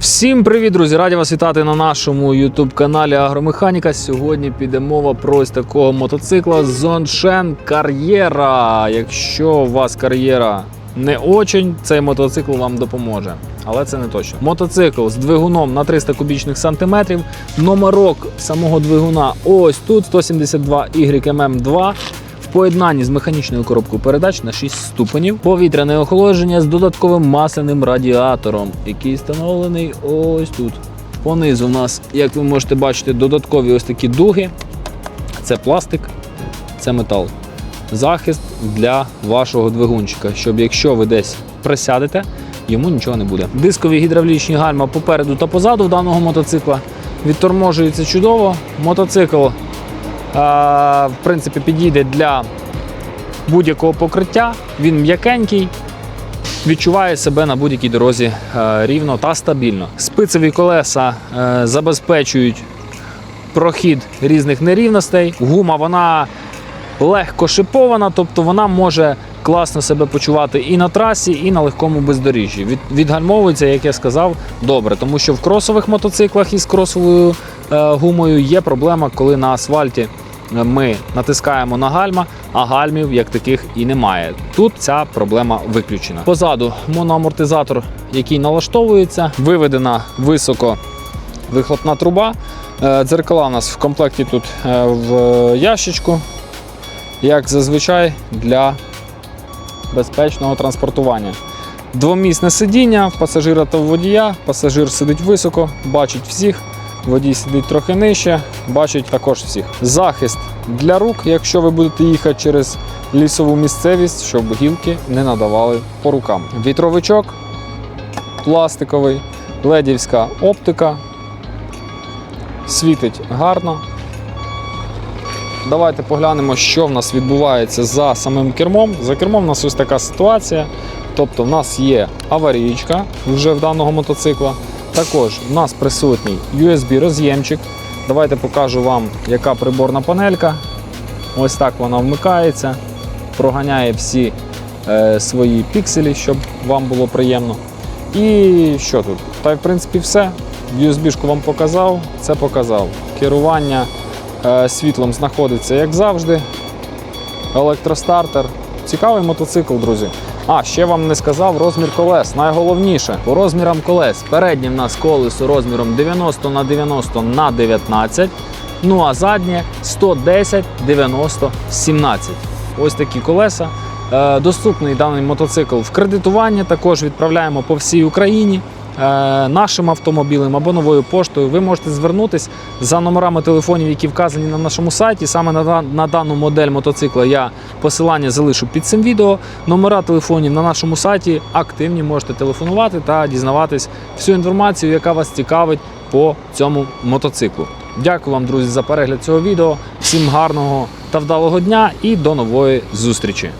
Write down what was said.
Всім привіт, друзі! Раді вас вітати на нашому youtube каналі Агромеханіка. Сьогодні піде мова про ось такого мотоцикла Зоншен Кар'єра. Якщо у вас кар'єра не очень, цей мотоцикл вам допоможе. Але це не точно. Мотоцикл з двигуном на 300 кубічних сантиметрів. Номерок самого двигуна ось тут 172 YMM2 в поєднанні з механічною коробкою передач на 6 ступенів. Повітряне охолодження з додатковим масляним радіатором, який встановлений ось тут. Понизу у нас, як ви можете бачити, додаткові ось такі дуги. Це пластик, це метал. Захист для вашого двигунчика, щоб якщо ви десь присядете, йому нічого не буде. Дискові гідравлічні гальма попереду та позаду в даного мотоцикла відторможується чудово. Мотоцикл в принципі, підійде для будь-якого покриття. Він м'якенький, відчуває себе на будь-якій дорозі е, рівно та стабільно. Спицеві колеса е, забезпечують прохід різних нерівностей. Гума вона легко шипована, тобто вона може класно себе почувати і на трасі, і на легкому бездоріжжі. Від, відгальмовується, як я сказав, добре, тому що в кросових мотоциклах із кросовою е, гумою є проблема, коли на асфальті ми натискаємо на гальма, а гальмів як таких і немає. Тут ця проблема виключена. Позаду моноамортизатор, який налаштовується, виведена високо вихлопна труба. Е, Дзеркала у нас в комплекті тут е, в ящичку, як зазвичай для безпечного транспортування. Двомісне сидіння пасажира та водія. Пасажир сидить високо, бачить всіх. Водій сидить трохи нижче, бачить також всіх. Захист для рук, якщо ви будете їхати через лісову місцевість, щоб гілки не надавали по рукам. Вітровичок пластиковий, ледівська оптика. Світить гарно. Давайте поглянемо, що в нас відбувається за самим кермом. За кермом у нас ось така ситуація. Тобто в нас є аварійка вже в даного мотоцикла. Також в нас присутній USB-роз'ємчик. Давайте покажу вам, яка приборна панелька. Ось так вона вмикається, проганяє всі е, свої пікселі, щоб вам було приємно. І що тут? Та в принципі все. USB-шку вам показав, це показав. Керування світлом знаходиться, як завжди. Електростартер. Цікавий мотоцикл, друзі. А, ще вам не сказав розмір колес. Найголовніше по розмірам колес. Переднє в нас колесо розміром 90 на 90 на 19. Ну а заднє 110 90 17. Ось такі колеса. Е, Доступний даний мотоцикл в кредитуванні. Також відправляємо по всій Україні. Е, Нашим автомобілем або новою поштою ви можете звернутись за номерами телефонів, які вказані на нашому сайті. Саме на дану модель мотоцикла я посилання залишу під цим відео. Номера телефонів на нашому сайті активні. Можете телефонувати та дізнаватись всю інформацію, яка вас цікавить по цьому мотоциклу. Дякую вам, друзі, за перегляд цього відео. Всім гарного та вдалого дня і до нової зустрічі!